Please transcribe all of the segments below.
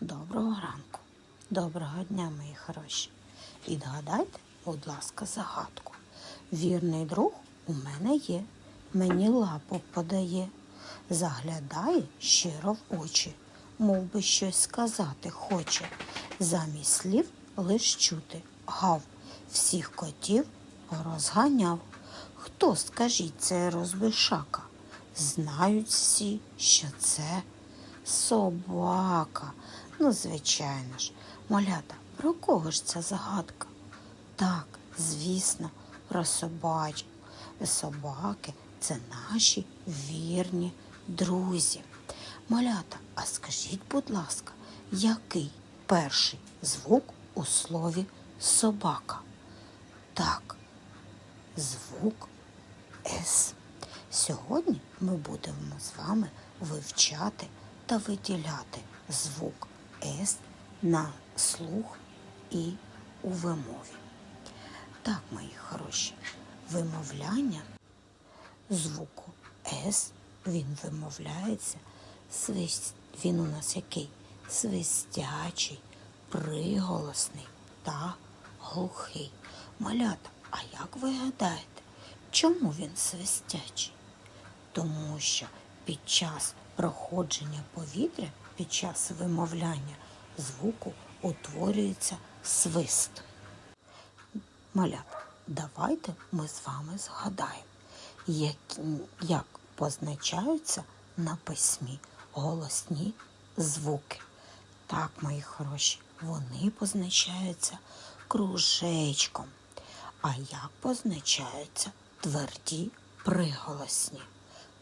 Доброго ранку, доброго дня, мої хороші. Відгадайте, будь ласка, загадку. Вірний друг у мене є, мені лапу подає, заглядає щиро в очі, мов би щось сказати хоче. Замість слів лиш чути гав, всіх котів розганяв. Хто, скажіть, це розбишака? Знають всі, що це собака. Ну, звичайно ж, малята, про кого ж ця загадка? Так, звісно, про собачку. Собаки це наші вірні друзі. Малята, а скажіть, будь ласка, який перший звук у слові собака? Так, звук С. Сьогодні ми будемо з вами вивчати та виділяти звук С на слух і у вимові. Так, мої хороші, вимовляння звуку С він вимовляється свист. Він у нас який? Свистячий, приголосний та глухий. Малята, а як ви гадаєте, чому він свистячий? Тому що під час проходження повітря, під час вимовляння звуку утворюється свист. Малята, давайте ми з вами згадаємо, як, як позначаються на письмі голосні звуки. Так, мої хороші, вони позначаються кружечком. А як позначаються тверді приголосні?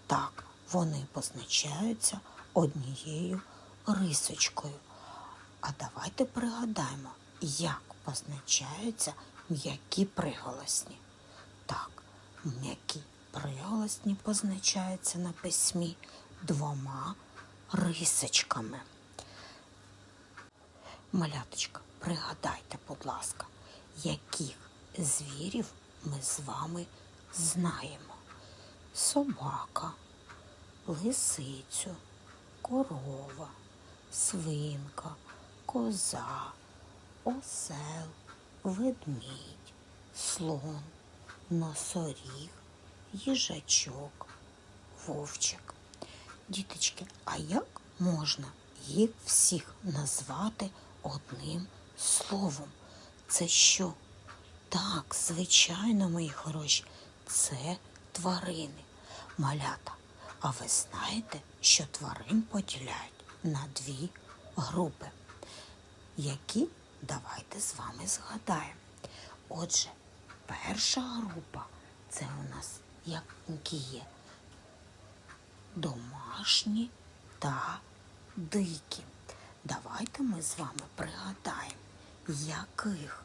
Так, вони позначаються однією рисочкою. А давайте пригадаємо, як позначаються м'які приголосні. Так, м'які приголосні позначаються на письмі двома рисочками. Маляточка, пригадайте, будь ласка, яких звірів ми з вами знаємо? Собака, лисицю, корова, свинка, коза, осел, ведмідь, слон, носоріг, їжачок, вовчик. Діточки, а як можна їх всіх назвати одним словом? Це що? Так, звичайно, мої хороші, це тварини, малята. А ви знаєте, що тварин поділяють на дві групи? Які давайте з вами згадаємо. Отже, перша група це у нас які є домашні та дикі. Давайте ми з вами пригадаємо, яких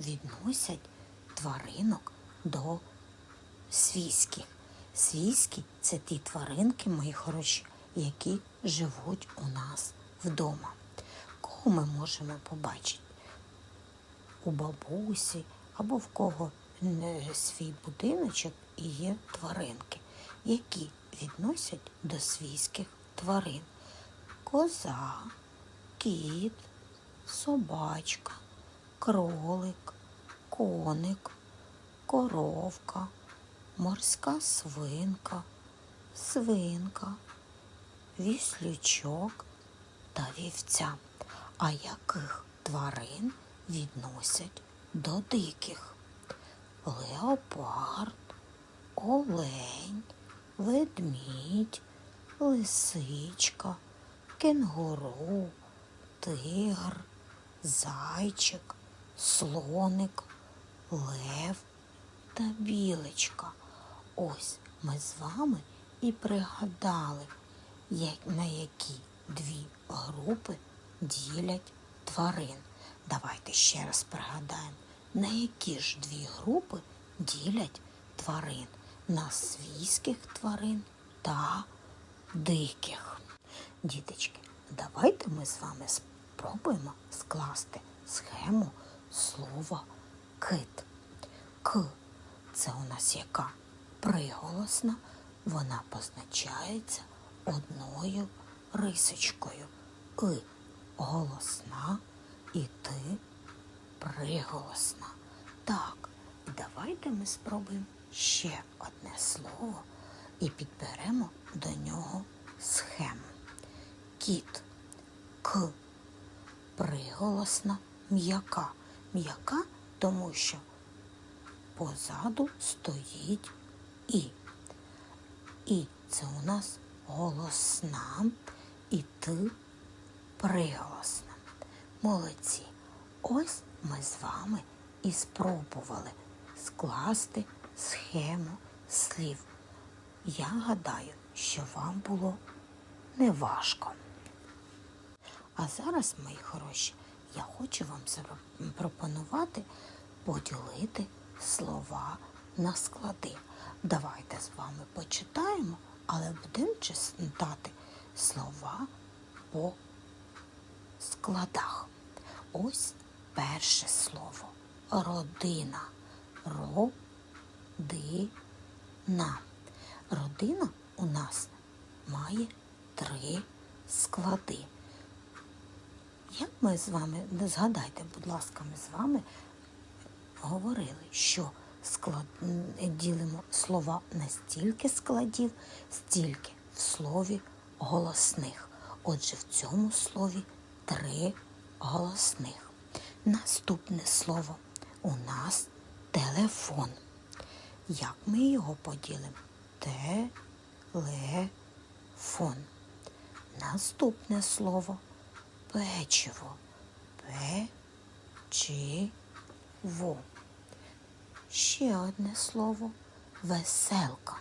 відносять тваринок до свійських. Свійські це ті тваринки, мої хороші, які живуть у нас вдома. Кого ми можемо побачити? У бабусі або в кого свій будиночок і є тваринки, які відносять до свійських тварин. Коза, кіт, собачка, кролик, коник, коровка, морська свинка, свинка, віслючок та вівця. А яких тварин відносять до диких? Леопард, олень, ведмідь, лисичка, кенгуру, тигр, зайчик, слоник, лев та білочка. Ось ми з вами і пригадали, на які дві групи ділять тварин. Давайте ще раз пригадаємо, на які ж дві групи ділять тварин на свійських тварин та диких. Діточки, давайте ми з вами спробуємо скласти схему слова кит. К це у нас яка приголосна, вона позначається одною рисочкою. И голосна і ти приголосна. Так, давайте ми спробуємо ще одне слово і підберемо до нього схему. Кіт К. Приголосна м'яка. М'яка, тому що позаду стоїть І. І це у нас голосна і ти приголосна. Молодці. Ось ми з вами і спробували скласти схему слів. Я гадаю, що вам було неважко. А зараз, мої хороші, я хочу вам запропонувати поділити слова на склади. Давайте з вами почитаємо, але будемо читати слова по складах. Ось перше слово родина. Родина. Родина у нас має три склади. Як ми з вами, згадайте, будь ласка, ми з вами говорили, що склад, ділимо слова не стільки складів, стільки в слові голосних. Отже, в цьому слові три голосних. Наступне слово у нас телефон. Як ми його поділимо? Телефон. Наступне слово печиво. Печиво. Ще одне слово веселка.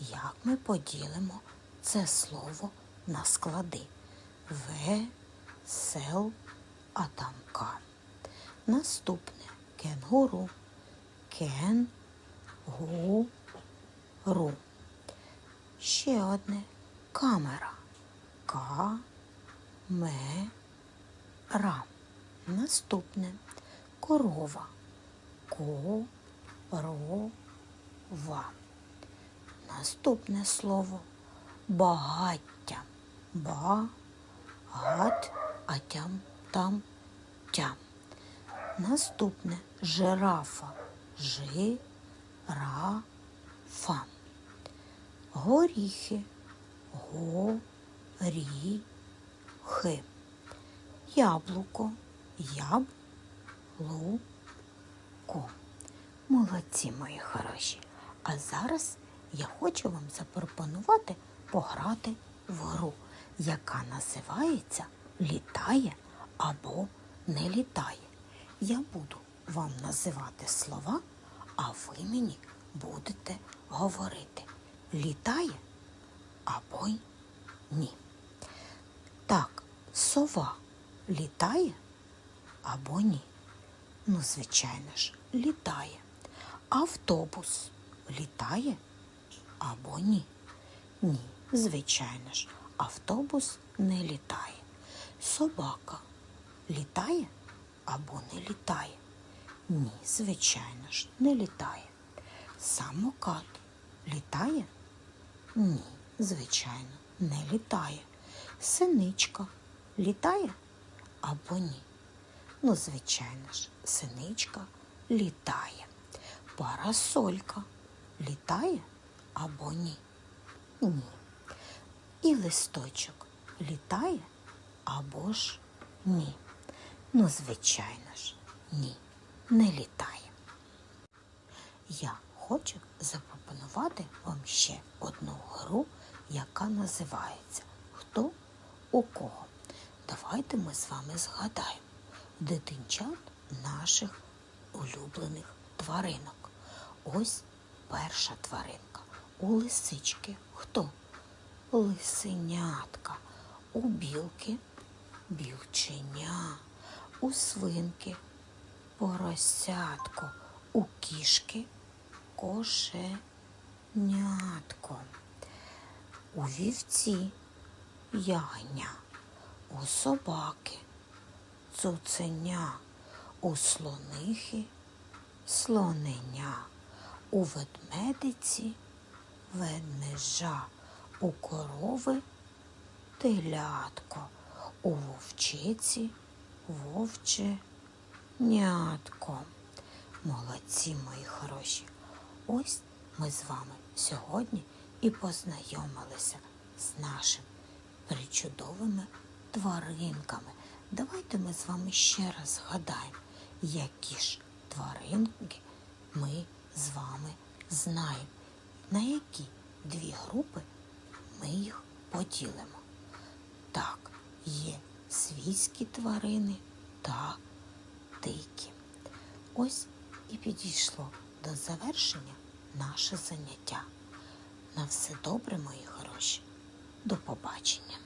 Як ми поділимо це слово на склади? Весел, а там Наступне кенгуру. Кен-гу-ру. Ще одне камера. Ка-ме-ра. Наступне корова. Ко-ро-ва. Наступне слово багаття. Ба-гат, а тям там тям. Наступне жирафа. Жи-ра-фа. Горіхи. Го-рі-хи. Яблуко. Яб-лу-ко. Молодці, мої хороші. А зараз я хочу вам запропонувати пограти в гру, яка називається Літає або не літає. Я буду вам називати слова, а ви мені будете говорити, літає або й ні. Так, сова літає або ні? Ну, звичайно ж, літає. Автобус літає або ні? Ні, звичайно ж, автобус не літає. Собака літає або не літає? Ні, звичайно ж, не літає. Самокат літає? Ні, звичайно, не літає. Синичка літає або ні? Ну, звичайно ж, синичка літає. Парасолька літає або ні? Ні. І листочок літає або ж ні? Ну, звичайно ж, ні, не літає. Я хочу запропонувати вам ще одну гру, яка називається Хто у кого. Давайте ми з вами згадаємо дитинчат наших улюблених тваринок. Ось перша тваринка. У лисички хто? Лисенятка. У білки білченя. У свинки поросятко. У кішки кошенятко. У вівці ягня. У собаки цуценя. У слонихи слоненя. У ведмедиці ведмежа. У корови телятко. У вовчиці вовче нятко. Молодці, мої хороші. Ось ми з вами сьогодні і познайомилися з нашими причудовими тваринками. Давайте ми з вами ще раз згадаємо, які ж тваринки ми з вами знаємо, на які дві групи ми їх поділимо. Так, є свійські тварини та дикі. Ось і підійшло до завершення наше заняття. На все добре, мої хороші. До побачення.